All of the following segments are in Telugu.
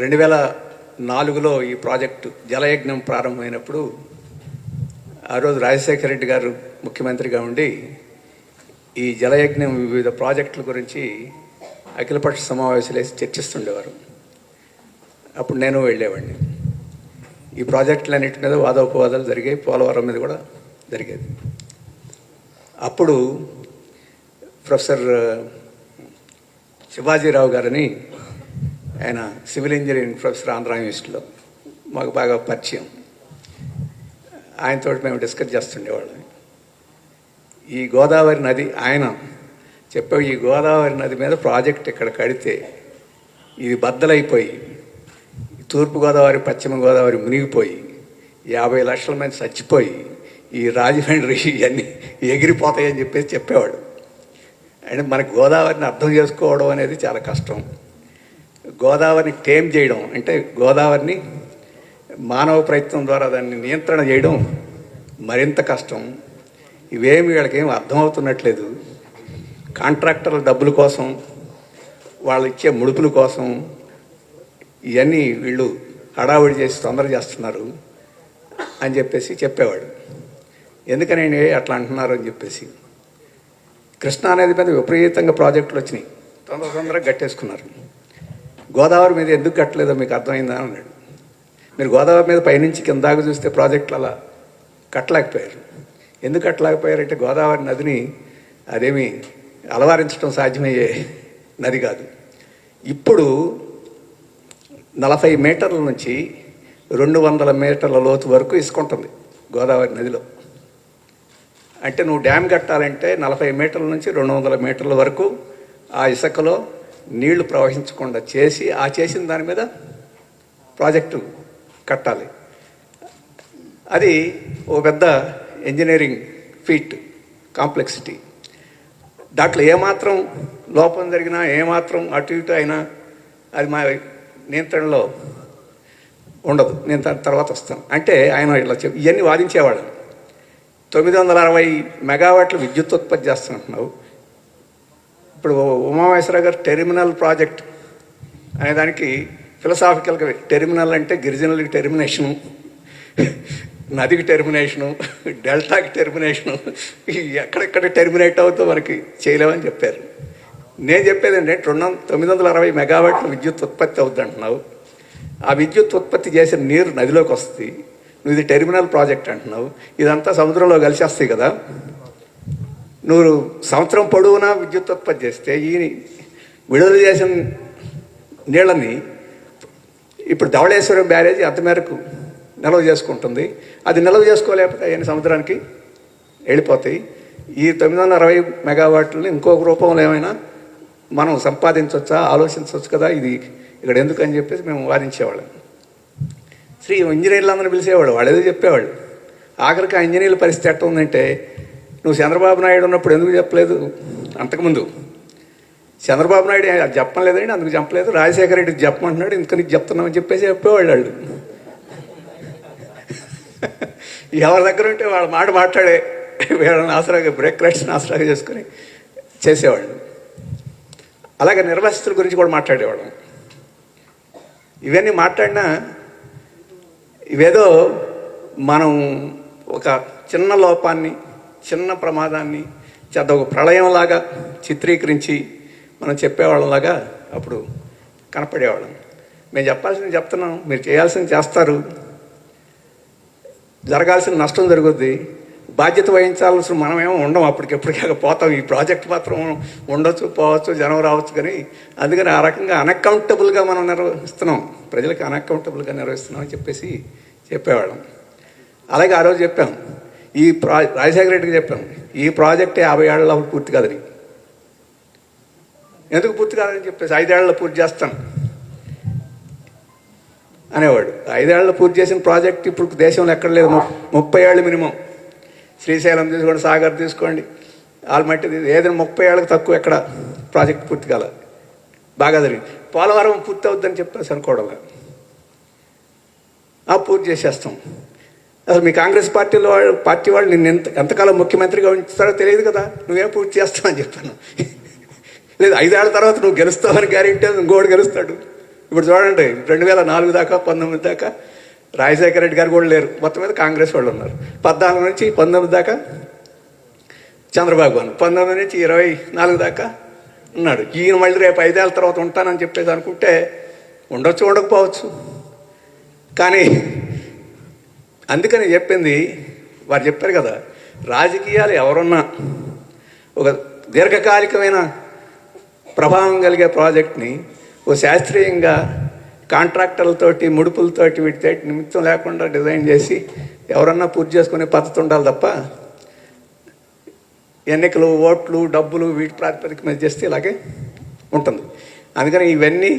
రెండు వేల నాలుగులో ఈ ప్రాజెక్టు జలయజ్ఞం ప్రారంభమైనప్పుడు ఆ రోజు రాజశేఖర రెడ్డి గారు ముఖ్యమంత్రిగా ఉండి ఈ జలయజ్ఞం వివిధ ప్రాజెక్టుల గురించి అఖిలపక్ష సమావేశాలు వేసి చర్చిస్తుండేవారు. అప్పుడు నేను వెళ్ళేవాడిని. ఈ ప్రాజెక్టులన్నిటి మీద వాదోపవాదాలు జరిగాయి పోలవరం మీద కూడా జరిగేది. అప్పుడు ప్రొఫెసర్ శివాజీరావు గారని ఆయన సివిల్ ఇంజనీరింగ్ ప్రొఫెసర్ ఆంధ్ర యూనివర్సిటీలో. మాకు బాగా పరిచయం. ఆయనతో మేము డిస్కస్ చేస్తుండేవాళ్ళం. ఈ గోదావరి నది ఆయన చెప్పే ఈ గోదావరి నది మీద ప్రాజెక్ట్ ఇక్కడ కడితే ఇది బద్దలైపోయి తూర్పుగోదావరి పశ్చిమ గోదావరి మునిగిపోయి యాభై లక్షల మంది చచ్చిపోయి ఈ రాజమండ్రి ఇవన్నీ ఎగిరిపోతాయని చెప్పేసి చెప్పేవాడు. అంటే మనకు గోదావరిని అర్థం చేసుకోవడం అనేది చాలా కష్టం. గోదావరిని టేమ్ చేయడం అంటే గోదావరిని మానవ ప్రయత్నం ద్వారా దాన్ని నియంత్రణ చేయడం మరింత కష్టం. ఇవేమి వీళ్ళకి ఏం అర్థమవుతున్నట్లేదు. కాంట్రాక్టర్ల డబ్బుల కోసం వాళ్ళు ఇచ్చే ముడుపుల కోసం ఇవన్నీ వీళ్ళు హడావుడి చేసి తొందర చేస్తున్నారు అని చెప్పేసి చెప్పేవాడు. ఎందుకని అట్లా అంటున్నారు అని చెప్పేసి. కృష్ణా అనేది మీద విపరీతంగా ప్రాజెక్టులు వచ్చినాయి. తొందర తొందరగా గట్టేసుకున్నారు. గోదావరి మీద ఎందుకు కట్టలేదో మీకు అర్థమైందా అని అన్నాడు. మీరు గోదావరి మీద పైనుంచి కిందాక చూస్తే ప్రాజెక్టులు అలా కట్టలేకపోయారు. ఎందుకు కట్టలేకపోయారంటే గోదావరి నదిని అదేమి అలవారించడం సాధ్యమయ్యే నది కాదు. ఇప్పుడు నలభై మీటర్ల నుంచి రెండు వందల మీటర్ల లోతు వరకు ఇసుకుంటుంది గోదావరి నదిలో. అంటే నువ్వు డ్యామ్ కట్టాలంటే నలభై మీటర్ల నుంచి రెండు వందల మీటర్ల వరకు ఆ ఇసుకలో నీళ్ళు ప్రవహించకుండా చేసి ఆ చేసిన దాని మీద ప్రాజెక్టు కట్టాలి. అది ఓ పెద్ద ఇంజనీరింగ్ ఫీట్ కాంప్లెక్సిటీ. దాంట్లో ఏమాత్రం లోపం జరిగినా ఏమాత్రం అటు ఇటు అయినా అది మా నియంత్రణలో ఉండదు. నేను దాని తర్వాత వస్తాను. అంటే ఆయన ఇలా చెప్ ఇవన్నీ వాదించేవాడు తొమ్మిది వందల అరవై మెగావాట్లు విద్యుత్ ఉత్పత్తి చేస్తున్నట్టున్నావు ఇప్పుడు ఉమామహేశ్వరరావు గారు టెర్మినల్ ప్రాజెక్ట్ అనే దానికి ఫిలసాఫికల్గా టెర్మినల్ అంటే గిరిజనులకి టెర్మినేషను నదికి టెర్మినేషను డెల్టాకి టెర్మినేషను ఎక్కడెక్కడ టెర్మినేట్ అవుతో మనకి చేయలేమని చెప్పారు. నేను చెప్పేది ఏంటంటే రెండు వందల తొమ్మిది వందల అరవై మెగావాట్ల విద్యుత్ ఉత్పత్తి అవుద్ది అంటున్నావు. ఆ విద్యుత్ ఉత్పత్తి చేసిన నీరు నదిలోకి వస్తుంది. నువ్వు ఇది టెర్మినల్ ప్రాజెక్ట్ అంటున్నావు. ఇదంతా సముద్రంలో కలిసేస్తాయి కదా. నువ్వు సంవత్సరం పొడవునా విద్యుత్ ఉత్పత్తి చేస్తే ఈ విడుదల చేసిన నీళ్ళని ఇప్పుడు ధవళేశ్వరం బ్యారేజీ అంత మేరకు నిల్వ చేసుకుంటుంది. అది నిల్వ చేసుకోలేకపోతే అవన్నీ సముద్రానికి వెళ్ళిపోతాయి. ఈ తొమ్మిది వందల అరవై మెగావాట్లని ఇంకొక రూపంలో ఏమైనా మనం సంపాదించవచ్చా ఆలోచించవచ్చు కదా? ఇది ఇక్కడ ఎందుకు అని చెప్పేసి మేము వాదించేవాళ్ళం. శ్రీ ఇంజనీర్లు అందరూ పిలిచేవాడు వాళ్ళు ఏదో చెప్పేవాళ్ళు. ఆఖరికి ఆ ఇంజనీర్ల పరిస్థితి ఎట్ట ఉందంటే నువ్వు చంద్రబాబు నాయుడు ఉన్నప్పుడు ఎందుకు చెప్పలేదు? అంతకుముందు. చంద్రబాబు నాయుడు చెప్పడం లేదండి అందుకు చెప్పలేదు. రాజశేఖర రెడ్డికి చెప్పమంటున్నాడు ఇంకా నీకు చెప్తున్నామని చెప్పేసి చెప్పేవాళ్ళు వాళ్ళు. ఎవరి దగ్గర ఉంటే వాళ్ళ మాట మాట్లాడే వీళ్ళని ఆసరాగా బ్రేక్ రైట్స్ని ఆసరాగా చేసుకొని చేసేవాళ్ళు. అలాగే నిర్వాసితుల గురించి కూడా మాట్లాడేవాళ్ళం. ఇవన్నీ మాట్లాడినా ఇవేదో మనం ఒక చిన్న లోపాన్ని చిన్న ప్రమాదాన్ని చేద్ద ఒక ప్రళయంలాగా చిత్రీకరించి మనం చెప్పేవాళ్ళంలాగా అప్పుడు కనపడేవాళ్ళం. మేము చెప్పాల్సింది చెప్తున్నాం మీరు చేయాల్సింది చేస్తారు. జరగాల్సిన నష్టం జరుగుద్ది. బాధ్యత వహించాల్సిన మనమేమో ఉండం అప్పటికెప్పటికే పోతాం. ఈ ప్రాజెక్ట్ మాత్రం ఉండొచ్చు పోవచ్చు జనం రావచ్చు కానీ అందుకని ఆ రకంగా అన్అకౌంటబుల్గా మనం నిర్వహిస్తున్నాం. ప్రజలకు అన్అకౌంటబుల్గా నిర్వహిస్తున్నాం అని చెప్పేసి చెప్పేవాళ్ళం. అలాగే ఆ రోజు చెప్పాం ఈ ప్రా రాజశేఖర రెడ్డికి చెప్పాం. ఈ ప్రాజెక్ట్ యాభై ఏళ్ళలో పూర్తి కాదని ఎందుకు పూర్తి కాదని చెప్పేసి ఐదేళ్ళలో పూర్తి చేస్తాను అనేవాడు. ఐదేళ్ళలో పూర్తి చేసిన ప్రాజెక్ట్ ఇప్పుడు దేశంలో ఎక్కడ లేదు. ముప్పై ఏళ్ళు మినిమం. శ్రీశైలం తీసుకోండి సాగర్ తీసుకోండి. ఆల్మట్టి ఏదైనా ముప్పై ఏళ్ళకి తక్కువ ఎక్కడ ప్రాజెక్ట్ పూర్తి కాల. బాగా జరిగింది. పోలవరం పూర్తి అవుద్దని చెప్పేసి అనుకోవడం ఆ పూర్తి చేసేస్తాం. అసలు మీ కాంగ్రెస్ పార్టీలో పార్టీ వాళ్ళు నిన్ను ఎంత ఎంతకాలం ముఖ్యమంత్రిగా ఉంచుతారో తెలియదు కదా. నువ్వేం పూర్తి చేస్తావని చెప్పాను లేదు ఐదేళ్ళ తర్వాత నువ్వు గెలుస్తావని గ్యారెంటీ ఇంకోటి గెలుస్తాడు. ఇప్పుడు చూడండి రెండు వేల నాలుగు దాకా పంతొమ్మిది దాకా రాజశేఖర రెడ్డి గారు కూడా లేరు. మొత్తం మీద కాంగ్రెస్ వాళ్ళు ఉన్నారు. పద్నాలుగు నుంచి పంతొమ్మిది దాకా చంద్రబాబు గారు. పంతొమ్మిది నుంచి ఇరవై నాలుగు దాకా ఉన్నాడు. ఈయన మళ్ళీ రేపు ఐదేళ్ళ తర్వాత ఉంటానని చెప్పేసి అనుకుంటే ఉండొచ్చు ఉండకపోవచ్చు. కానీ అందుకని చెప్పింది వారు చెప్పారు కదా రాజకీయాలు ఎవరున్నా ఒక దీర్ఘకాలికమైన ప్రభావం కలిగే ప్రాజెక్ట్ని ఓ శాస్త్రీయంగా కాంట్రాక్టర్లతోటి ముడుపులతోటి వీటితో నిమిత్తం లేకుండా డిజైన్ చేసి ఎవరన్నా పూర్తి చేసుకునే పద్ధతి ఉండాలి తప్ప ఎన్నికలు ఓట్లు డబ్బులు వీటి ప్రాతిపదిక మీద చేస్తే ఇలాగే ఉంటుంది. అందుకని ఇవన్నీ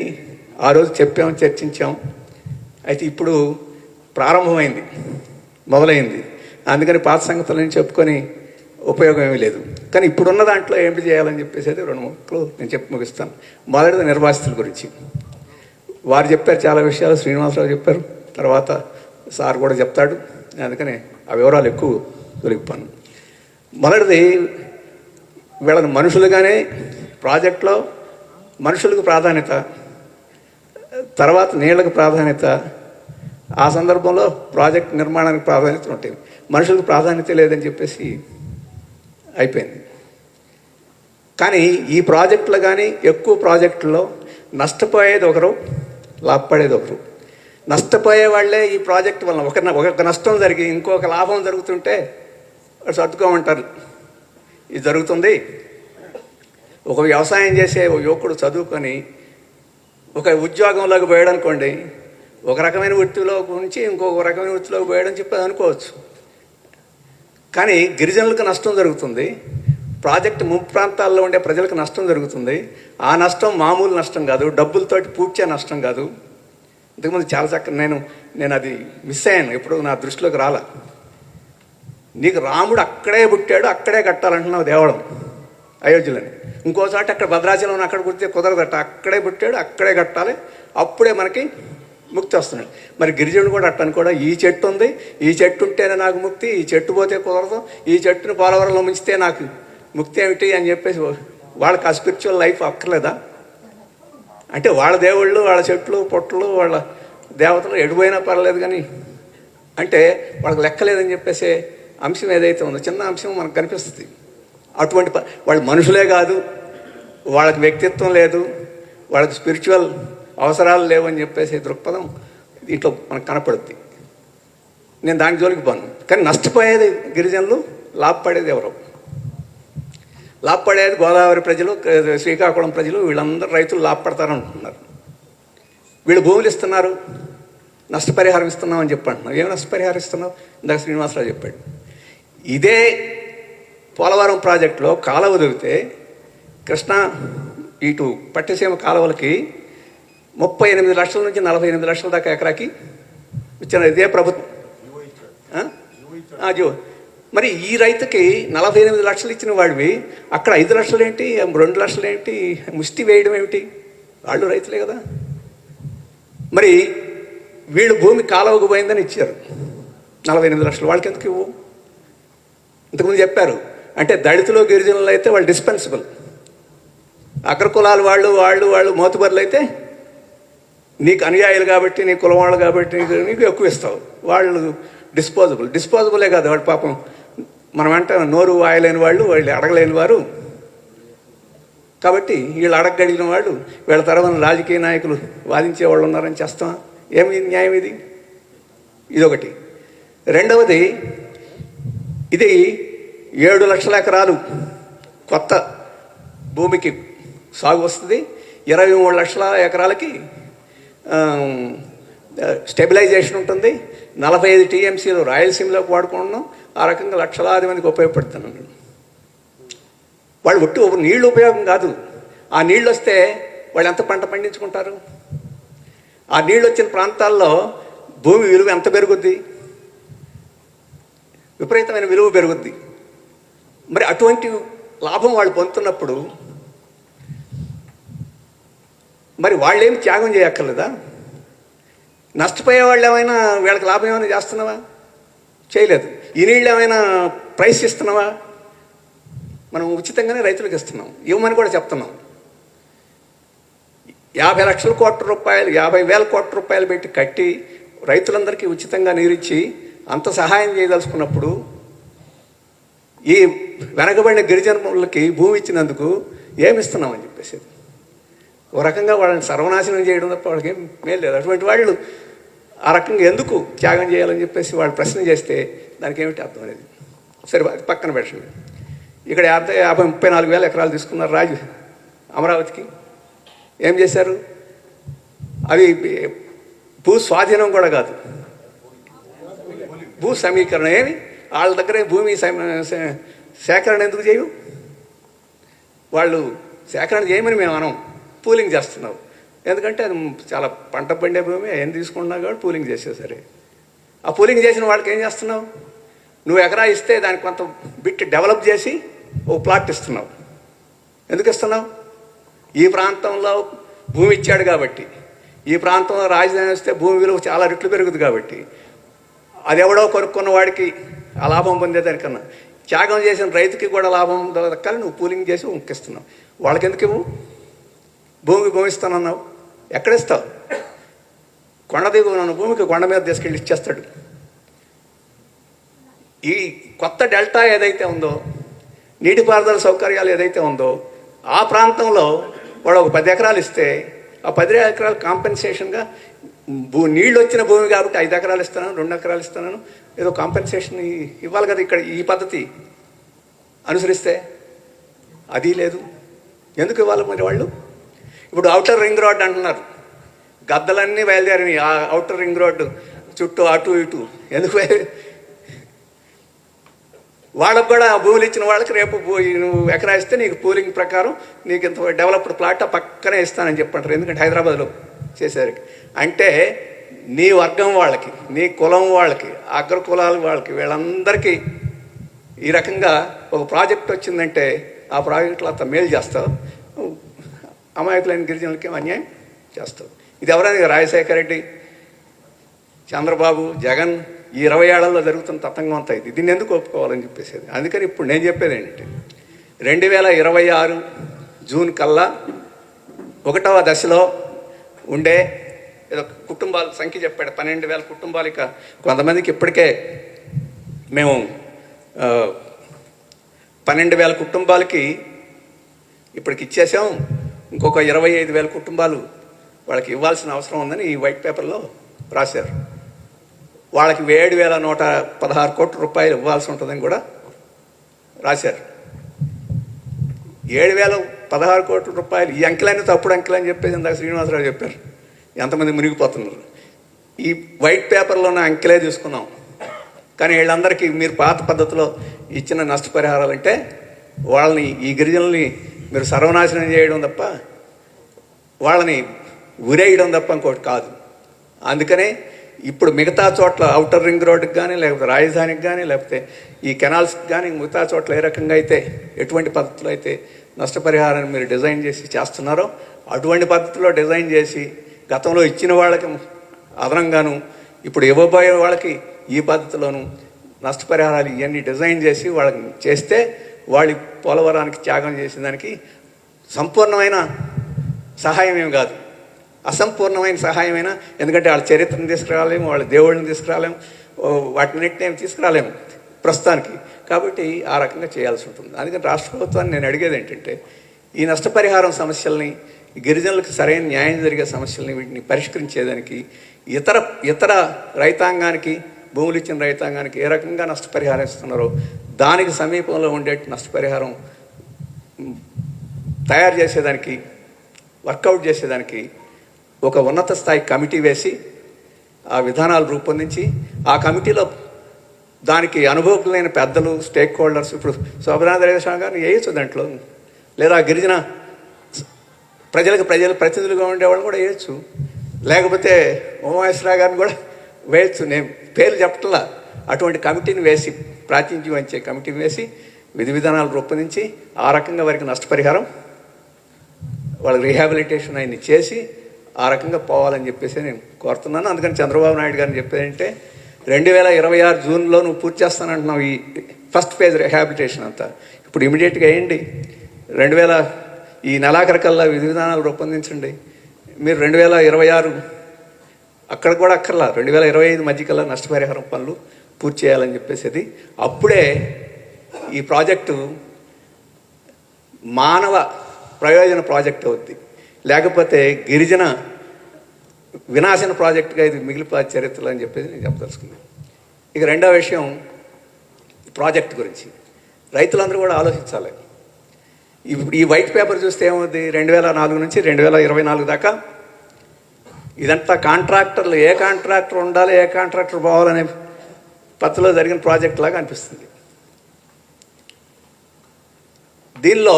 ఆ రోజు చెప్పాం చర్చించాం. అయితే ఇప్పుడు ప్రారంభమైంది మొదలైంది. అందుకని పాత సంగతులని చెప్పుకొని ఉపయోగం ఏమీ లేదు. కానీ ఇప్పుడున్న దాంట్లో ఏమిటి చేయాలని చెప్పేసి అయితే రెండు ముక్కలు నేను చెప్పి ముగిస్తాను. మొదటిది నిర్వాసితుల గురించి. వారు చెప్పారు చాలా విషయాలు శ్రీనివాసరావు చెప్పారు. తర్వాత సార్ కూడా చెప్తాడు. అందుకని ఆ వివరాలు ఎక్కువ తొలగిపోను మొదటిది వీళ్ళని మనుషులుగానే ప్రాజెక్ట్లో మనుషులకు ప్రాధాన్యత తర్వాత నీళ్ళకు ప్రాధాన్యత ఆ సందర్భంలో ప్రాజెక్ట్ నిర్మాణానికి ప్రాధాన్యత ఉంటుంది. మనుషులకు ప్రాధాన్యత లేదని చెప్పేసి అయిపోయింది. కానీ ఈ ప్రాజెక్టులు కానీ ఎక్కువ ప్రాజెక్టుల్లో నష్టపోయేది ఒకరు లాభపడేది ఒకరు. నష్టపోయే వాళ్ళే ఈ ప్రాజెక్ట్ వలన ఒక ఒక నష్టం జరిగి ఇంకొక లాభం జరుగుతుంటే సర్దుకోమంటారు. ఇది జరుగుతుంది. ఒక వ్యవసాయం చేసే ఒక యువకుడు చదువుకొని ఒక ఉద్యోగంలోకి పోయాడు అనుకోండి ఒక రకమైన వృత్తిలో నుంచి ఇంకొక రకమైన వృత్తిలోకి పోయాడని చెప్పి అనుకోవచ్చు. కానీ గిరిజనులకు నష్టం జరుగుతుంది. ప్రాజెక్టు ముంపు ప్రాంతాల్లో ఉండే ప్రజలకు నష్టం జరుగుతుంది. ఆ నష్టం మామూలు నష్టం కాదు. డబ్బులతోటి పూడ్చే నష్టం కాదు. ఇంతకుముందు చాలా చక్కగా నేను నేను అది మిస్ అయ్యాను. ఎప్పుడు నా దృష్టిలోకి రాలా. నీకు రాముడు అక్కడే పుట్టాడు అక్కడే కట్టాలంటున్నావు దేవడం అయోధ్యలోని. ఇంకోసారి అక్కడ భద్రాచలం అక్కడ కుడితే కుదరదట. అక్కడే పుట్టాడు అక్కడే కట్టాలి. అప్పుడే మనకి ముక్తి వస్తున్నాడు మరి గిరిజనుడు కూడా అట్టని కూడా ఈ చెట్టు ఉంది ఈ చెట్టు ఉంటేనే నాకు ముక్తి ఈ చెట్టు పోతే కుదరదు ఈ చెట్టును పోలవరంలో ముంచితే నాకు ముక్తి ఏమిటి అని చెప్పేసి వాళ్ళకి ఆ స్పిరిచువల్ లైఫ్ అక్కర్లేదా? అంటే వాళ్ళ దేవుళ్ళు వాళ్ళ చెట్లు పొట్లు వాళ్ళ దేవతలు ఎడిపోయినా పర్లేదు కానీ అంటే వాళ్ళకి లెక్కలేదని చెప్పేసే అంశం ఏదైతే ఉందో చిన్న అంశం మనకు కనిపిస్తుంది. అటువంటి ప- వాళ్ళు మనుషులే కాదు వాళ్ళకి వ్యక్తిత్వం లేదు వాళ్ళకి స్పిరిచువల్ అవసరాలు లేవని చెప్పేసి దృక్పథం దీంట్లో మనకు కనపడుద్ది. నేను దాని జోలికి పోను. కానీ నష్టపోయేది గిరిజనులు లాభపడేది ఎవరు? లాభపడేది గోదావరి ప్రజలు శ్రీకాకుళం ప్రజలు వీళ్ళందరూ రైతులు లాభపడతారు వీళ్ళు భూములు ఇస్తున్నారు నష్టపరిహారం ఇస్తున్నామని చెప్పి ఏం నష్టపరిహారం ఇస్తున్నావు? ఇందాక శ్రీనివాసరావు చెప్పాడు. ఇదే పోలవరం ప్రాజెక్టులో కాలువ దొరికితే కృష్ణా ఇటు పట్టిసీమ కాలువలకి ముప్పై ఎనిమిది లక్షల నుంచి నలభై ఎనిమిది లక్షల దాకా ఎకరాకి ఇచ్చిన ఇదే ప్రభుత్వం. ఆ? జో. మరి ఈ రైతుకి నలభై ఎనిమిది లక్షలు ఇచ్చిన వాడివి అక్కడ ఐదు లక్షలు ఏంటి రెండు లక్షలు ఏంటి ముష్టి వేయడం ఏమిటి? వాళ్ళు రైతులే కదా. మరి వీళ్ళు భూమి కాలువకు పోయిందని ఇచ్చారు. నలభై ఎనిమిది లక్షలు వాళ్ళకి ఎందుకు ఇవ్వు? ఇంతకుముందు చెప్పారు అంటే దళితులు గిరిజనులు అయితే వాళ్ళు డిస్పెన్సిబుల్. అగ్రకులాలు వాళ్ళు వాళ్ళు వాళ్ళు మోతుబరులు అయితే నీకు అనుయాయులు కాబట్టి నీ కులం వాళ్ళు కాబట్టి నీకు ఎక్కువ ఇస్తావు. వాళ్ళు డిస్పోజబుల్ డిస్పోజబులే కాదు. వాడు పాపం మనం వెంట నోరు వాయలేని వాళ్ళు వాళ్ళు అడగలేని వారు. కాబట్టి వీళ్ళు అడగగలిగిన వాళ్ళు వీళ్ళ తర్వాత రాజకీయ నాయకులు వాదించే వాళ్ళు ఉన్నారని చేస్తాం. ఏమి న్యాయం ఇది? ఇదొకటి. రెండవది ఇది ఏడు లక్షల ఎకరాలు కొత్త భూమికి సాగు వస్తుంది. ఇరవై మూడు లక్షల ఎకరాలకి స్టెబిలైజేషన్ ఉంటుంది. నలభై ఐదు టీఎంసీలు రాయలసీమలోకి వాడుకుంటున్నాం ఆ రకంగా లక్షలాది మందికి ఉపయోగపడుతున్నాను వాళ్ళు ఒట్టి నీళ్ళు ఉపయోగం కాదు. ఆ నీళ్ళు వస్తే వాళ్ళు ఎంత పంట పండించుకుంటారు? ఆ నీళ్ళు వచ్చిన ప్రాంతాల్లో భూమి విలువ ఎంత పెరుగుద్ది? విపరీతమైన విలువ పెరుగుద్ది. మరి అటువంటి లాభం వాళ్ళు పొందుతున్నప్పుడు మరి వాళ్ళేం త్యాగం చేయక్కర్లేదా? నష్టపోయే వాళ్ళు ఏమైనా వీళ్ళకి లాభం ఏమైనా చేస్తున్నావా? చేయలేదు. ఈ నీళ్ళు ఏమైనా ప్రైస్ ఇస్తున్నావా? మనం ఉచితంగానే రైతులకు ఇస్తున్నాం. ఇవ్వమని కూడా చెప్తున్నాం. యాభై లక్షల కోట్ల రూపాయలు యాభై వేల కోట్ల రూపాయలు పెట్టి కట్టి రైతులందరికీ ఉచితంగా నీరిచ్చి అంత సహాయం చేయదలుచుకున్నప్పుడు ఈ వెనకబడిన గిరిజనులకి భూమి ఇచ్చినందుకు ఏమిస్తున్నామని చెప్పేసి ఓ రకంగా వాళ్ళని సర్వనాశనం చేయడం తప్ప వాళ్ళకి ఏం మేలు లేదు. అటువంటి వాళ్ళు ఆ రకంగా ఎందుకు త్యాగం చేయాలని చెప్పేసి వాళ్ళు ప్రశ్న చేస్తే దానికి ఏమిటి అర్థం లేదు సరే అది పక్కన పెట్టండి. ఇక్కడ యాభై యాభై ముప్పై నాలుగు వేల ఎకరాలు తీసుకున్నారు రాజు అమరావతికి. ఏం చేశారు? అవి భూ స్వాధీనం కూడా కాదు. భూ సమీకరణ ఏమి? వాళ్ళ దగ్గరే భూమి సే- సేకరణ ఎందుకు చేయవు వాళ్ళు సేకరణ చేయమని మేము అనం పూలింగ్ చేస్తున్నాం. ఎందుకంటే అది చాలా పంట పండే భూమి ఏం తీసుకున్నా కాబట్టి పూలింగ్ చేసేసరి ఆ పూలింగ్ చేసిన వాళ్ళకి ఏం చేస్తున్నావు? నువ్వు ఎకరా ఇస్తే దానికి కొంత బిట్ డెవలప్ చేసి ఓ ప్లాట్ ఇస్తున్నావు. ఎందుకు ఇస్తున్నావు? ఈ ప్రాంతంలో భూమి ఇచ్చాడు కాబట్టి. ఈ ప్రాంతంలో రాజధాని వస్తే భూమి విలువ చాలా రెట్లు పెరుగుతుంది కాబట్టి. అది ఎవడో కొనుక్కున్న వాడికి ఆ లాభం పొందేదానికన్నా. త్యాగం చేసిన రైతుకి కూడా లాభం దక్కాలి నువ్వు పూలింగ్ చేసి ఉంకిస్తున్నావు వాళ్ళకి ఎందుకు ఇవ్వు? భూమి భూమి ఇస్తానన్నావు ఎక్కడ ఇస్తావు కొండ దిగువ భూమికి కొండ మీద తీసుకెళ్ళి ఇచ్చేస్తాడు. ఈ కొత్త డెల్టా ఏదైతే ఉందో నీటిపారుదల సౌకర్యాలు ఏదైతే ఉందో ఆ ప్రాంతంలో వాడు ఒక పది ఎకరాలు ఇస్తే ఆ పది ఎకరాలు కాంపెన్సేషన్గా భూ నీళ్ళు వచ్చిన భూమి కాబట్టి ఐదు ఎకరాలు ఇస్తాను రెండు ఎకరాలు ఇస్తాను ఏదో కాంపెన్సేషన్ ఇవ్వాలి కదా ఇక్కడ ఈ పద్ధతి. అనుసరిస్తే అది లేదు. ఎందుకు ఇవ్వాలి మరి వాళ్ళు? ఇప్పుడు అవుటర్ రింగ్ రోడ్ అంటున్నారు. గద్దలన్నీ బయలుదేరినాయి. ఆ అవుటర్ రింగ్ రోడ్డు చుట్టూ అటు ఇటు. ఎందుకు? వాళ్ళకు కూడా ఆ భూములు ఇచ్చిన వాళ్ళకి రేపు నువ్వు ఎకరా ఇస్తే నీకు పూలింగ్ ప్రకారం నీకు ఇంత డెవలప్డ్ ప్లాట్ ఆ పక్కనే ఇస్తానని చెప్పంటారు. ఎందుకంటే హైదరాబాద్లో చేశారు అంటే నీ వర్గం వాళ్ళకి నీ కులం వాళ్ళకి అగ్ర కులాల వాళ్ళకి వీళ్ళందరికీ ఈ రకంగా ఒక ప్రాజెక్ట్ వచ్చిందంటే ఆ ప్రాజెక్టులో అంత మేలు చేస్తావు. అమాయకులైన గిరిజనులకి అన్యాయం చేస్తారు ఇది ఎవరైనా రాజశేఖర రెడ్డి చంద్రబాబు జగన్ ఈ ఇరవై ఏళ్ళలో జరుగుతున్న తతంగం అంతా ఇది. దీన్ని ఎందుకు ఒప్పుకోవాలని చెప్పేసేది? అందుకని ఇప్పుడు నేను చెప్పేది ఏంటంటే రెండు వేల ఇరవై ఆరు జూన్ కల్లా ఒకటవ దశలో ఉండే ఏదో కుటుంబాల సంఖ్య చెప్పాడు పన్నెండు వేల కుటుంబాలు ఇక కొంతమందికి ఇప్పటికే మేము పన్నెండు వేల కుటుంబాలకి ఇప్పటికి ఇచ్చేసాం. ఇంకొక ఇరవై ఐదు వేల కుటుంబాలు వాళ్ళకి ఇవ్వాల్సిన అవసరం ఉందని ఈ వైట్ పేపర్లో రాశారు. వాళ్ళకి ఏడు వేల నూట పదహారు కోట్ల రూపాయలు ఇవ్వాల్సి ఉంటుందని కూడా రాశారు. ఏడు వేల పదహారు కోట్ల రూపాయలు ఈ అంకెలని తప్పుడు అంకెలని అని చెప్పేసి ఇందాక శ్రీనివాసరావు చెప్పారు. ఎంతమంది మునిగిపోతున్నారు. ఈ వైట్ పేపర్లో ఉన్న అంకెలే తీసుకున్నాం కానీ వీళ్ళందరికీ మీరు పాత పద్ధతిలో ఇచ్చిన నష్టపరిహారాలు అంటే వాళ్ళని ఈ గిరిజనుల్ని మీరు సర్వనాశనం చేయడం తప్ప వాళ్ళని ఉరేయడం తప్ప ఇంకోటి కాదు. అందుకనే ఇప్పుడు మిగతా చోట్ల అవుటర్ రింగ్ రోడ్డుకి కానీ లేకపోతే రాజధానికి కానీ లేకపోతే ఈ కెనాల్స్కి కానీ మిగతా చోట్ల ఏ రకంగా అయితే ఎటువంటి పద్ధతిలో అయితే నష్టపరిహారాన్ని మీరు డిజైన్ చేసి చేస్తున్నారో అటువంటి పద్ధతిలో డిజైన్ చేసి గతంలో ఇచ్చిన వాళ్ళకి అదనంగాను ఇప్పుడు ఇవ్వబోయే వాళ్ళకి ఈ పద్ధతిలోను నష్టపరిహారాలు ఇవన్నీ డిజైన్ చేసి వాళ్ళకి చేస్తే వాళ్ళ పోలవరానికి త్యాగం చేసిన దానికి సంపూర్ణమైన సహాయం ఏమి కాదు. అసంపూర్ణమైన సహాయమైన ఎందుకంటే వాళ్ళ చరిత్రను తీసుకురాలేము వాళ్ళ దేవుళ్ళని తీసుకురాలేము వాటినన్నింటినీ ఏమి తీసుకురాలేము ప్రస్తుతానికి. కాబట్టి ఆ రకంగా చేయాల్సి ఉంటుంది. అందుకని రాష్ట్ర ప్రభుత్వాన్ని నేను అడిగేది ఏంటంటే ఈ నష్టపరిహారం సమస్యల్ని గిరిజనులకు సరైన న్యాయం జరిగే సమస్యల్ని వీటిని పరిష్కరించేదానికి ఇతర ఇతర రైతాంగానికి భూములు ఇచ్చిన రైతాంగానికి ఏ రకంగా నష్టపరిహారం ఇస్తున్నారో దానికి సమీపంలో ఉండే నష్టపరిహారం తయారు చేసేదానికి వర్కౌట్ చేసేదానికి ఒక ఉన్నత స్థాయి కమిటీ వేసి ఆ విధానాలు రూపొందించి ఆ కమిటీలో దానికి అనుభవకులైన పెద్దలు స్టేక్ హోల్డర్స్ ఇప్పుడు శోభనాథరేశ్వర గారిని వేయచ్చు దాంట్లో? లేదా గిరిజన ప్రజలకు ప్రజలు ప్రతినిధులుగా ఉండేవాళ్ళు కూడా వేయచ్చు లేకపోతే ఉమామేశ్వరరావు గారిని కూడా వేయచ్చు నేను పేర్లు చెప్పట్లా. అటువంటి కమిటీని వేసి ప్రాతినిధ్యం వచ్చే కమిటీని వేసి విధి విధానాలు రూపొందించి ఆ రకంగా వారికి నష్టపరిహారం వాళ్ళ రీహాబిలిటేషన్ ఆయన్ని చేసి ఆ రకంగా పోవాలని చెప్పేసి నేను కోరుతున్నాను. అందుకని చంద్రబాబు నాయుడు గారిని చెప్పేదంటే రెండు వేల ఇరవై ఆరు జూన్లో నువ్వు పూర్తి చేస్తానంటున్నావు ఈ ఫస్ట్ ఫేజ్ రిహాబిలిటేషన్ అంతా. ఇప్పుడు ఇమీడియట్గా వేయండి. రెండు వేల ఈ నెలాఖరికల్లా విధి విధానాలు రూపొందించండి. మీరు రెండు వేల ఇరవై ఆరు అక్కడ కూడా అక్కర్లా. రెండు వేల ఇరవై ఐదు మధ్యకల్లా నష్టపరిహారం పనులు పూర్తి చేయాలని చెప్పేసి అప్పుడే ఈ ప్రాజెక్టు మానవ ప్రయోజన ప్రాజెక్ట్ అవుద్ది. లేకపోతే గిరిజన వినాశన ప్రాజెక్టుగా ఇది మిగిలిపో చరిత్రలు అని చెప్పేసి నేను చెప్పదలుచుకున్నాను ఇక రెండో విషయం ప్రాజెక్ట్ గురించి. రైతులందరూ కూడా ఆలోచించాలి. ఇప్పుడు ఈ వైట్ పేపర్ చూస్తే ఏమవుద్ది? రెండు వేల నాలుగు నుంచి రెండు వేల ఇరవై నాలుగు దాకా ఇదంతా కాంట్రాక్టర్లు ఏ కాంట్రాక్టర్ ఉండాలి ఏ కాంట్రాక్టర్ పోవాలనే పద్ధతిలో జరిగిన ప్రాజెక్ట్ లాగా అనిపిస్తుంది. దీనిలో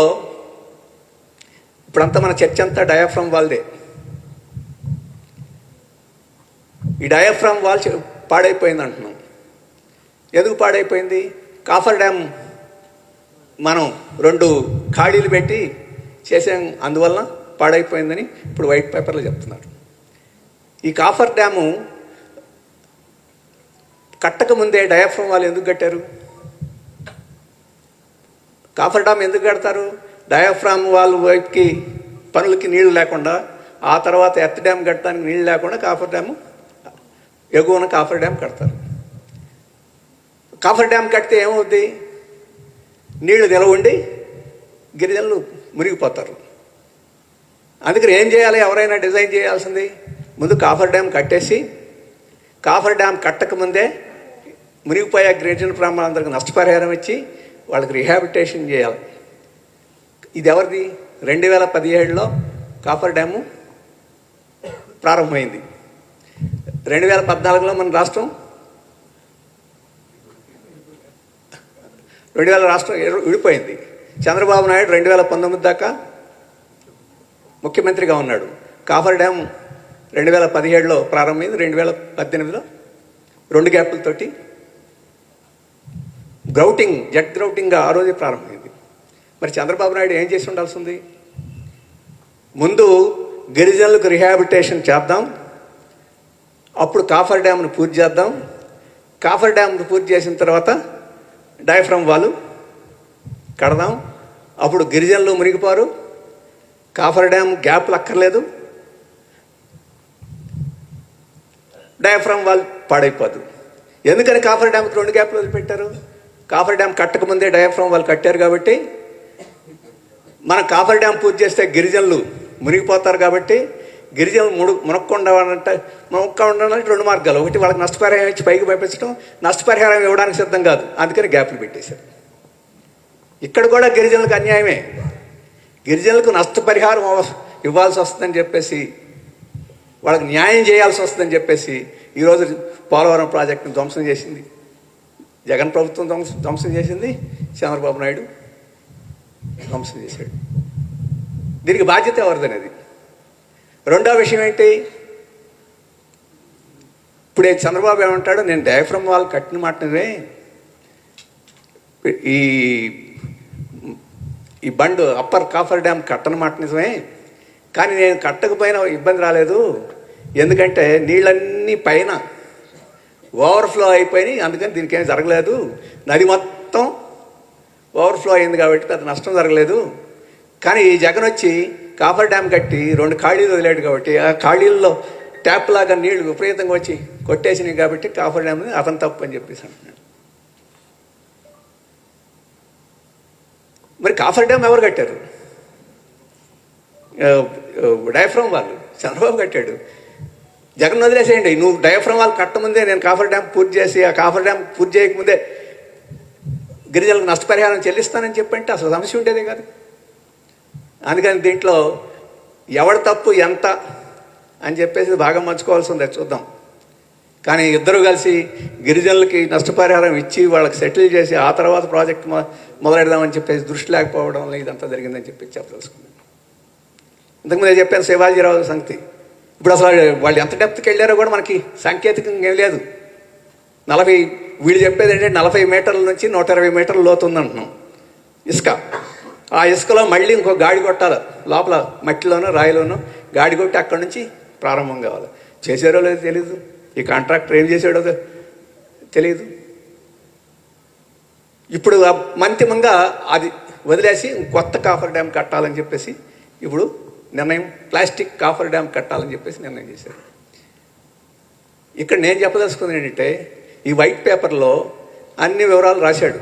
ఇప్పుడంతా మన చర్చ అంతా డయాఫ్రమ్ వాల్దే ఈ డయాఫ్రమ్ వాల్ పాడైపోయింది అంటున్నాం. ఎందుకు పాడైపోయింది? కాఫర్ డ్యామ్ మనం రెండు ఖాళీలు పెట్టి చేసాం అందువలన పాడైపోయిందని ఇప్పుడు వైట్ పేపర్లో చెప్తున్నారు. ఈ కాఫర్ డ్యాము కట్టకముందే డయాఫ్రమ్ వాళ్ళు ఎందుకు కట్టారు? కాఫర్ డ్యామ్ ఎందుకు కడతారు? డయాఫ్రామ్ వాళ్ళ వైపుకి పనులకి నీళ్ళు లేకుండా ఆ తర్వాత ఎర్త్ డ్యామ్ కట్టడానికి నీళ్ళు లేకుండా కాఫర్ డ్యాము ఎగువన కాఫర్ డ్యామ్ కడతారు. కాఫర్ డ్యామ్ కడితే ఏమవుద్ది? నీళ్ళు నిలవండి గిరిజనులు మునిగిపోతారు అందుకని ఏం చేయాలి? ఎవరైనా డిజైన్ చేయాల్సింది ముందు కాఫర్ డ్యామ్ కట్టేసి కాఫర్ డ్యామ్ కట్టకముందే మునిగిపోయే గిరిజన ప్రాంతాలందరికీ నష్టపరిహారం ఇచ్చి వాళ్ళకి రిహాబిటేషన్ చేయాలి. ఇది ఎవరిది రెండు వేల పదిహేడులో కాఫర్ డ్యాము ప్రారంభమైంది. రెండు వేల పద్నాలుగులో మన రాష్ట్రం రెండు వేల రాష్ట్రం విడిపోయింది. చంద్రబాబు నాయుడు రెండు వేల పంతొమ్మిది దాకా ముఖ్యమంత్రిగా ఉన్నాడు. కాఫర్ డ్యామ్ రెండు వేల పదిహేడులో ప్రారంభమైంది రెండు వేల పద్దెనిమిదిలో రెండు గ్యాపులతోటి గ్రౌటింగ్ జెట్ గ్రౌటింగ్గా ఆ రోజే ప్రారంభమైంది. మరి చంద్రబాబు నాయుడు ఏం చేసి ఉండాల్సింది? ముందు గిరిజనులకు రిహాబిటేషన్ చేద్దాం అప్పుడు కాఫర్ డ్యామ్ను పూర్తి చేద్దాం. కాఫర్ డ్యామ్ను పూర్తి చేసిన తర్వాత డయాఫ్రమ్ వాళ్ళు కడదాం. అప్పుడు గిరిజనులు మునిగిపోరు. కాఫర్ డ్యామ్ గ్యాప్లు అక్కర్లేదు. డయాఫ్రమ్ వాల్ పాడైపోదు ఎందుకని కాఫర్ డ్యామ్కి రెండు గ్యాప్లు వదిలిపెట్టారు? కాఫర్ డ్యామ్ కట్టకముందే డయాఫ్రమ్ వాళ్ళు కట్టారు కాబట్టి మన కాఫర్ డ్యామ్ పూర్తి చేస్తే గిరిజనులు మునిగిపోతారు కాబట్టి గిరిజనులు ముడు మునక్కుండా అంటే మునక్కుండా ఉండాలంటే రెండు మార్గాలు. ఒకటి వాళ్ళకి నష్టపరిహారం ఇచ్చి పైకి పంపించడం నష్టపరిహారం ఇవ్వడానికి సిద్ధం కాదు. అందుకని గ్యాప్లు పెట్టేశారు. ఇక్కడ కూడా గిరిజనులకు అన్యాయమే. గిరిజనులకు నష్టపరిహారం ఇవ్వాల్సి వస్తుందని చెప్పేసి వాళ్ళకి న్యాయం చేయాల్సి వస్తుందని చెప్పేసి ఈరోజు పోలవరం ప్రాజెక్టును ధ్వంసం చేసింది. జగన్ ప్రభుత్వం ధ్వంసం ధ్వంసం చేసింది. చంద్రబాబు నాయుడు ధ్వంసం చేశాడు. దీనికి బాధ్యత ఎవరిదనేది రెండో విషయం ఏంటి? ఇప్పుడే చంద్రబాబు ఏమంటాడు నేను డయాఫ్రమ్ వాళ్ళు కట్టిన మాటనే. ఈ ఈ బండ్ అప్పర్ కాఫర్ డ్యామ్ కట్టన మాట నిజమే. కానీ నేను కట్టకపోయినా ఇబ్బంది రాలేదు. ఎందుకంటే నీళ్ళన్నీ పైన ఓవర్ఫ్లో అయిపోయినాయి అందుకని దీనికి ఏం జరగలేదు. నది మొత్తం ఓవర్ఫ్లో అయింది కాబట్టి పెద్ద నష్టం జరగలేదు. కానీ ఈ జగన్ వచ్చి కాఫర్ డ్యామ్ కట్టి రెండు ఖాళీలు వదిలాడు కాబట్టి ఆ ఖాళీల్లో ట్యాప్ లాగా నీళ్ళు విపరీతంగా వచ్చి కొట్టేసినాయి కాబట్టి కాఫర్ డ్యామ్ అతను తప్పు అని చెప్పేసి అంటున్నాడు. మరి కాఫర్ డ్యామ్ ఎవరు కట్టారు? డయాఫ్రమ్ వాళ్ళు. చంద్రబాబు కట్టాడు. జగన్ వదిలేసేయండి. నువ్వు డయాఫ్రమ్ వాళ్ళు కట్టముందే నేను కాఫర్ డ్యామ్ పూర్తి చేసి ఆ కాఫర్ డ్యామ్ పూర్తి చేయకముందే గిరిజనులకు నష్టపరిహారం చెల్లిస్తానని చెప్పంటే అసలు సమస్య ఉండేదే కాదు. అందుకని దీంట్లో ఎవడ తప్పు ఎంత అని చెప్పేసి బాగా మంచుకోవాల్సి ఉంది చూద్దాం. కానీ ఇద్దరు కలిసి గిరిజనులకి నష్టపరిహారం ఇచ్చి వాళ్ళకి సెటిల్ చేసి ఆ తర్వాత ప్రాజెక్ట్ మొదలెడదామని చెప్పేసి దృష్టి లేకపోవడం వల్ల ఇదంతా జరిగిందని చెప్పి చెప్పదలుచుకున్నాను. ఇంతకుముందే చెప్పాను శివాజీరావు సంగతి. ఇప్పుడు అసలు వాళ్ళు ఎంత డెప్త్కి వెళ్ళారో కూడా మనకి సాంకేతికంగా ఏం లేదు. నలభై వీళ్ళు చెప్పేది ఏంటంటే నలభై మీటర్ల నుంచి నూట ఇరవై మీటర్ల లోతు అంటున్నాం. ఇసుక. ఆ ఇసుకలో మళ్ళీ ఇంకో గాడి కొట్టాలి. లోపల మట్టిలోనో రాయిలోనో గాడి కొట్టి అక్కడి నుంచి ప్రారంభం కావాలి. చేశారో లేదో తెలియదు ఈ కాంట్రాక్టర్ ఏం చేశాడో తెలియదు ఇప్పుడు ఆ మంతిమంగా అది వదిలేసి కొత్త కాఫర్ డ్యామ్ కట్టాలని చెప్పేసి ఇప్పుడు నిర్ణయం ప్లాస్టిక్ కాఫర్ డ్యామ్ కట్టాలని చెప్పేసి నిర్ణయం చేశారు. ఇక్కడ నేను చెప్పదలుచుకుంది ఏంటంటే ఈ వైట్ పేపర్లో అన్ని వివరాలు రాశాడు.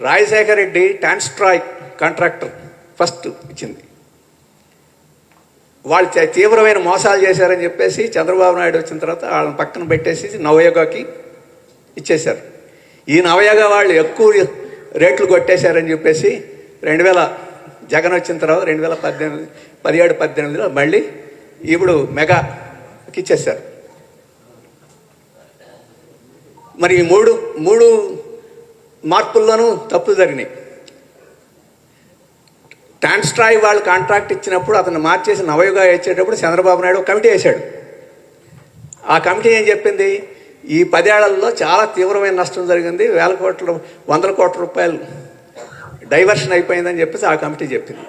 Rajasekhara Reddy Transstroy contractor first ఇచ్చింది. వాళ్ళు తీవ్రమైన మోసాలు చేశారని చెప్పేసి చంద్రబాబు నాయుడు వచ్చిన తర్వాత వాళ్ళని పక్కన పెట్టేసి నవయోగాకి ఇచ్చేశారు. ఈ నవయోగ వాళ్ళు ఎక్కువ రేట్లు కొట్టేశారని చెప్పేసి రెండు వేల జగన్ వచ్చిన తర్వాత రెండు వేల పద్దెనిమిది పదిహేడు పద్దెనిమిదిలో మళ్ళీ ఇప్పుడు మెగాకి ఇచ్చేస్తారు మరి ఈ మూడు మూడు మార్పుల్లోనూ తప్పులు జరిగినాయి. ట్రాన్స్ట్రాయ్ వాళ్ళు కాంట్రాక్ట్ ఇచ్చినప్పుడు అతను మార్చేసి నవయుగా ఇచ్చేటప్పుడు చంద్రబాబు నాయుడు కమిటీ వేశాడు. ఆ కమిటీ ఏం చెప్పింది? ఈ పదేళ్ళలో చాలా తీవ్రమైన నష్టం జరిగింది. వేల కోట్ల వందల కోట్ల రూపాయలు డైవర్షన్ అయిపోయిందని చెప్పేసి ఆ కమిటీ చెప్పింది.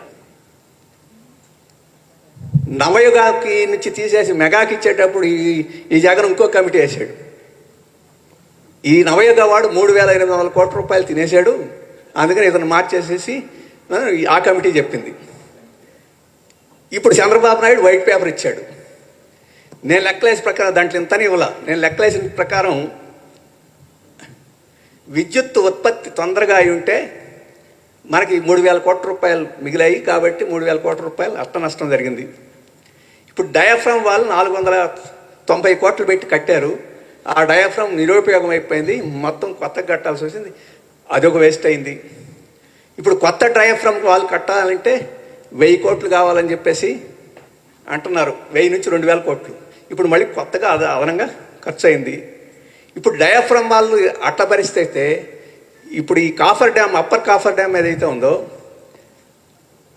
నవయుగాకి నుంచి తీసేసి మెగాకి ఇచ్చేటప్పుడు ఈ ఈ జగన్ ఇంకో కమిటీ వేసాడు. ఈ నవయుగ వాడు మూడు వేల ఎనిమిది వందల కోట్ల రూపాయలు తినేశాడు. అందుకని ఇతను మార్చేసేసి ఆ, కమిటీ చెప్పింది. ఇప్పుడు చంద్రబాబు నాయుడు వైట్ పేపర్ ఇచ్చాడు. నేను లెక్కలేసి ప్రకారం దాంట్లో ఇంతని ఇవ్వాల. నేను లెక్కలేసిన ప్రకారం విద్యుత్ ఉత్పత్తి తొందరగా అయి ఉంటే మనకి మూడు వేల కోట్ల రూపాయలు మిగిలాయి కాబట్టి మూడు వేల కోట్ల రూపాయలు అష్ట నష్టం జరిగింది. ఇప్పుడు డయాఫ్రామ్ వాళ్ళు నాలుగు వందల తొంభై కోట్లు పెట్టి కట్టారు. ఆ డయాఫ్రామ్ నిరుపయోగం అయిపోయింది. మొత్తం కొత్తగా కట్టాల్సి వచ్చింది. అదొక వేస్ట్ అయింది. ఇప్పుడు కొత్త డయాఫ్రామ్ వాళ్ళు కట్టాలంటే వెయ్యి కోట్లు కావాలని చెప్పేసి అంటున్నారు. వెయ్యి నుంచి రెండు వేల కోట్లు. ఇప్పుడు మళ్ళీ కొత్తగా అదనంగా ఖర్చు అయింది. ఇప్పుడు డయాఫ్రామ్ వాళ్ళు అట్ట పరిస్థితి అయితే ఇప్పుడు ఈ coffer dam upper coffer dam ఏదైతే ఉందో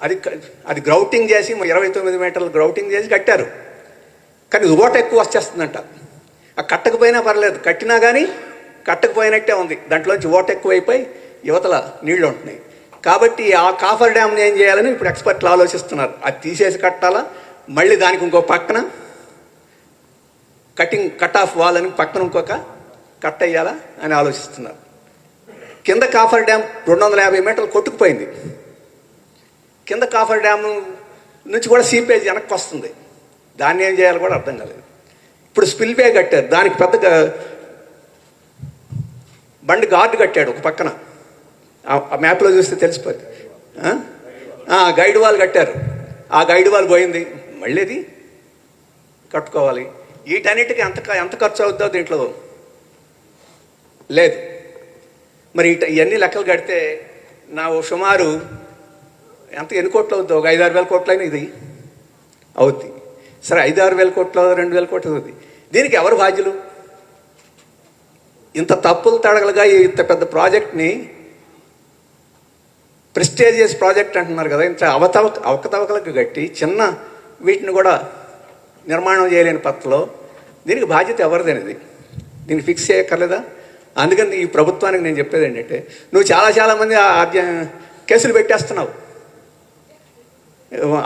అది అది గ్రౌటింగ్ చేసి ఇరవై తొమ్మిది మీటర్లు గ్రౌటింగ్ చేసి కట్టారు. కానీ ఓట ఎక్కువ వచ్చేస్తుందంట. ఆ కట్టకపోయినా పర్లేదు కట్టినా కానీ కట్టకపోయినట్టే ఉంది. దాంట్లోంచి ఓట ఎక్కువైపోయి యువతల నీళ్ళు ఉంటున్నాయి. కాబట్టి ఆ కాఫర్ డ్యామ్ని ఏం చేయాలని ఇప్పుడు ఎక్స్పర్ట్లు ఆలోచిస్తున్నారు. అది తీసేసి కట్టాలా? మళ్ళీ దానికి ఇంకో పక్కన కటింగ్ కట్ ఆఫ్ వాల్ అని పక్కన ఇంకొక కట్ అయ్యాలా అని ఆలోచిస్తున్నారు. కింద కాఫర్ డ్యామ్ రెండు వందల యాభై మీటర్లు కొట్టుకుపోయింది. కింద కాఫర్ డ్యామ్ నుంచి కూడా సీపేజ్ వెనక్కి వస్తుంది. దాన్ని ఏం చేయాలో కూడా అర్థం కాలేదు. ఇప్పుడు స్పిల్ వే కట్టారు. దానికి పెద్ద బండి గార్డు కట్టాడు ఒక పక్కన. ఆ- మ్యాప్లో చూస్తే తెలిసిపోద్ది. గైడ్ వాల్ కట్టారు. ఆ గైడ్ వాల్ పోయింది. మళ్ళీ అది కట్టుకోవాలి. వీటన్నిటికీ ఎంత ఎంత ఖర్చు అవుతుందో దీంట్లో లేదు. మరి ఇట ఇవన్నీ లెక్కలు కడితే నా ఓ సుమారు ఎంత ఎన్ని కోట్లు అవుద్ది? ఒక ఐదు ఆరు వేల కోట్లైనా ఇది అవుద్ది. సరే ఐదు ఆరు వేల కోట్లు రెండు వేల కోట్లు అవుద్ది. దీనికి ఎవరు బాధ్యులు? ఇంత తప్పులు తడగలుగా ఇంత పెద్ద ప్రాజెక్ట్ని ప్రెస్టేజియస్ ప్రాజెక్ట్ అంటున్నారు కదా ఇంత అవతవక అవకతవకలకు గట్టి చిన్న వీటిని కూడా నిర్మాణం చేయలేని పత్రలో దీనికి బాధ్యత ఎవరిదనేది దీన్ని ఫిక్స్ చేయక్కర్లేదా? అందుకని ఈ ప్రభుత్వానికి నేను చెప్పేది ఏంటంటే నువ్వు చాలా చాలా మంది కేసులు పెట్టేస్తున్నావు.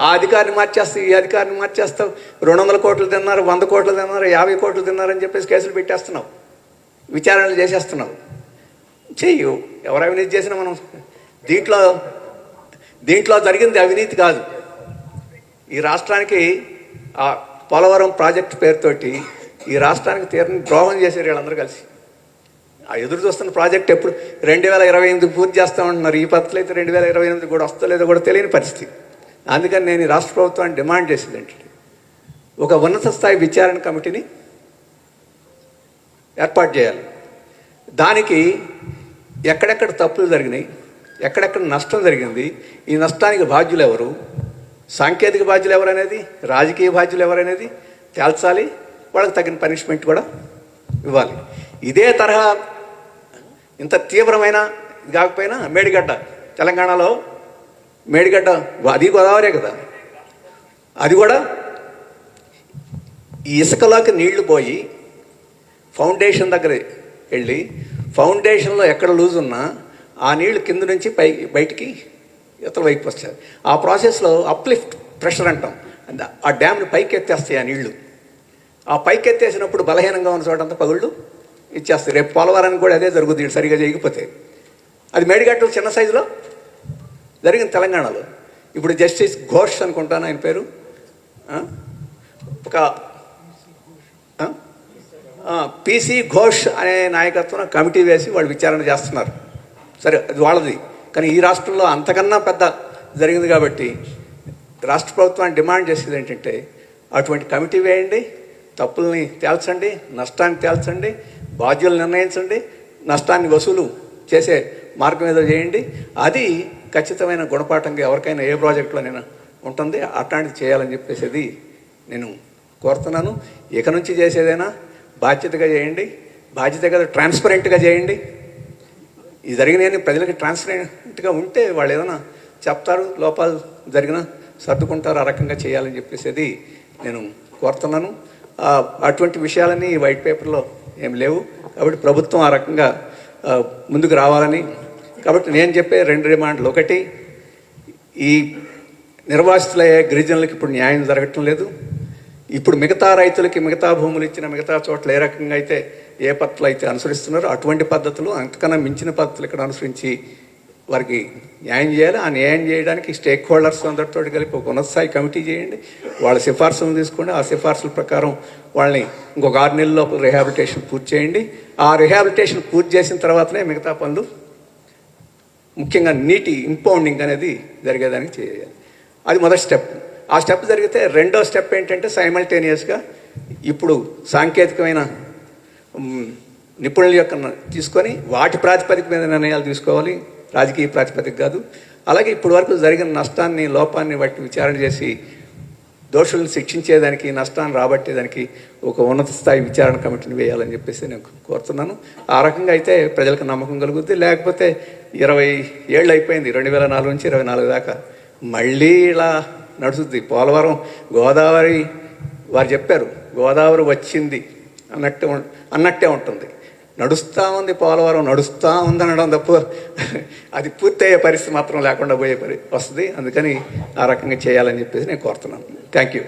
ఆ అధికారిని మార్చేస్తావు ఈ అధికారిని మార్చేస్తావు. రెండు వందల కోట్లు తిన్నారు వంద కోట్లు తిన్నారు యాభై కోట్లు తిన్నారని చెప్పేసి కేసులు పెట్టేస్తున్నావు. విచారణలు చేసేస్తున్నావు. చెయ్యు ఎవరు అవినీతి చేసినా మనం దీంట్లో దీంట్లో జరిగింది అవినీతి కాదు. ఈ రాష్ట్రానికి ఆ పోలవరం ప్రాజెక్ట్ పేరుతోటి ఈ రాష్ట్రానికి తీరని ద్రోహం చేశారు వీళ్ళందరూ కలిసి. ఆ ఎదురు చూస్తున్న ప్రాజెక్ట్ ఎప్పుడు రెండు వేల ఇరవై ఎనిమిది పూర్తి చేస్తామంటున్నారు ఈ పత్రికలు అయితే రెండు వేల ఇరవై ఎనిమిది కూడా వస్తలేదో కూడా తెలియని పరిస్థితి. అందుకని నేను రాష్ట్ర ప్రభుత్వాన్ని డిమాండ్ చేసింది ఏంటంటే ఒక ఉన్నత స్థాయి విచారణ కమిటీని ఏర్పాటు చేయాలి. దానికి ఎక్కడెక్కడ తప్పులు జరిగినాయి ఎక్కడెక్కడ నష్టం జరిగింది ఈ నష్టానికి బాధ్యులు ఎవరు సాంకేతిక బాధ్యులు ఎవరనేది రాజకీయ బాధ్యులు ఎవరనేది తేల్చాలి వాళ్ళకి తగిన పనిష్మెంట్ కూడా ఇవ్వాలి. ఇదే తరహా ఇంత తీవ్రమైన కాకపోయినా మేడిగడ్డ. తెలంగాణలో మేడిగడ్డ అది గోదావరే కదా. అది కూడా ఈ ఇసుకలోకి నీళ్ళు పోయి ఫౌండేషన్ దగ్గర వెళ్ళి ఫౌండేషన్లో ఎక్కడ లూజ్ ఉన్నా ఆ నీళ్ళు కింద నుంచి పై బయటికి ఇతర వైపు వస్తాయి. ఆ ప్రాసెస్లో అప్లిఫ్ట్ ప్రెషర్ అంటాం. ఆ డ్యామ్ని పైకి ఎత్తేస్తాయి ఆ నీళ్ళు. ఆ పైకి ఎత్తేసినప్పుడు బలహీనంగా ఉన్న చోటంతా పగుళ్ళు ఇచ్చేస్తారు రేపు పోలవరానికి కూడా అదే జరుగుతుంది ఇటు సరిగా చేయకపోతే. అది మేడిగట్టలు చిన్న సైజులో? జరిగింది తెలంగాణలో. ఇప్పుడు జస్టిస్ ఘోష్ అనుకుంటాను ఆయన పేరు. ఒక పీసీ ఘోష్ అనే నాయకత్వం కమిటీ వేసి వాళ్ళు విచారణ చేస్తున్నారు. సరే అది వాళ్ళది. కానీ ఈ రాష్ట్రంలో అంతకన్నా పెద్ద జరిగింది కాబట్టి రాష్ట్ర ప్రభుత్వాన్ని డిమాండ్ చేసేది ఏంటంటే అటువంటి కమిటీ వేయండి తప్పుల్ని తేల్చండి నష్టాన్ని తేల్చండి బాధ్యులు నిర్ణయించండి నష్టాన్ని వసూలు చేసే మార్గం ఏదో చేయండి. అది ఖచ్చితమైన గుణపాఠంగా ఎవరికైనా ఏ ప్రాజెక్టులోనైనా ఉంటుంది అట్లాంటిది చేయాలని చెప్పేసి నేను కోరుతున్నాను. ఇక నుంచి చేసేదైనా బాధ్యతగా చేయండి బాధ్యత కదా ట్రాన్స్పరెంట్గా చేయండి. ఇది జరిగినవి ప్రజలకి ట్రాన్స్పరెంట్గా ఉంటే వాళ్ళు ఏదైనా చెప్తారు లోపాలు జరిగినా సర్దుకుంటారు ఆ రకంగా చేయాలని చెప్పేసి నేను కోరుతున్నాను. అటువంటి విషయాలన్నీ వైట్ పేపర్లో ఏం లేవు. కాబట్టి ప్రభుత్వం ఆ రకంగా ముందుకు రావాలని. కాబట్టి నేను చెప్పే రెండు డిమాండ్లు. ఒకటి ఈ నిర్వాసితులయ్యే గిరిజనులకు ఇప్పుడు న్యాయం జరగటం లేదు. ఇప్పుడు మిగతా రైతులకి మిగతా భూములు ఇచ్చిన మిగతా చోట్ల ఏ రకంగా అయితే ఏ పద్ధతులు అయితే అనుసరిస్తున్నారో అటువంటి పద్ధతులు అంతకన్నా మించిన పద్ధతులు ఇక్కడ అనుసరించి వారికి న్యాయం చేయాలి. ఆ న్యాయం చేయడానికి స్టేక్ హోల్డర్స్ అందరితో కలిపి ఒక ఉన్నతస్థాయి కమిటీ చేయండి. వాళ్ళ సిఫార్సులను తీసుకోండి ఆ సిఫార్సుల ప్రకారం వాళ్ళని ఇంకొక ఆరు నెలల లోపల రిహాబిలిటేషన్ పూర్తి చేయండి. ఆ రిహాబిలిటేషన్ పూర్తి చేసిన తర్వాతనే మిగతా పనులు ముఖ్యంగా నీటి ఇంపౌండింగ్ అనేది జరిగేదానికి చేయాలి. అది మొదటి స్టెప్. ఆ స్టెప్ జరిగితే రెండో స్టెప్ ఏంటంటే సైమల్టేనియస్గా ఇప్పుడు సాంకేతికమైన నిపుణుల యొక్క తీసుకొని వాటి ప్రాతిపదిక మీద నిర్ణయాలు తీసుకోవాలి. రాజకీయ ప్రాతిపదిక కాదు. అలాగే ఇప్పటి వరకు జరిగిన నష్టాన్ని లోపాన్ని బట్టి విచారణ చేసి దోషులను శిక్షించేదానికి నష్టాన్ని రాబట్టేదానికి ఒక ఉన్నత స్థాయి విచారణ కమిటీని వేయాలని చెప్పేసి నేను కోరుతున్నాను. ఆ రకంగా అయితే ప్రజలకు నమ్మకం కలుగుద్ది. లేకపోతే ఇరవై ఏళ్ళు అయిపోయింది. రెండు వేల నాలుగు నుంచి ఇరవై నాలుగు దాకా మళ్ళీ ఇలా నడుస్తుంది. పోలవరం గోదావరి వారు చెప్పారు. గోదావరి వచ్చింది అన్నట్టే అన్నట్టే ఉంటుంది. నడుస్తూ ఉంది పోలవరం నడుస్తూ ఉంది అనడం తప్ప. అది పూర్తయ్యే పరిస్థితి మాత్రం లేకుండా పోయే పరి వస్తుంది. అందుకని ఆ రకంగా చేయాలని చెప్పేసి నేను కోరుతున్నాను. Thank you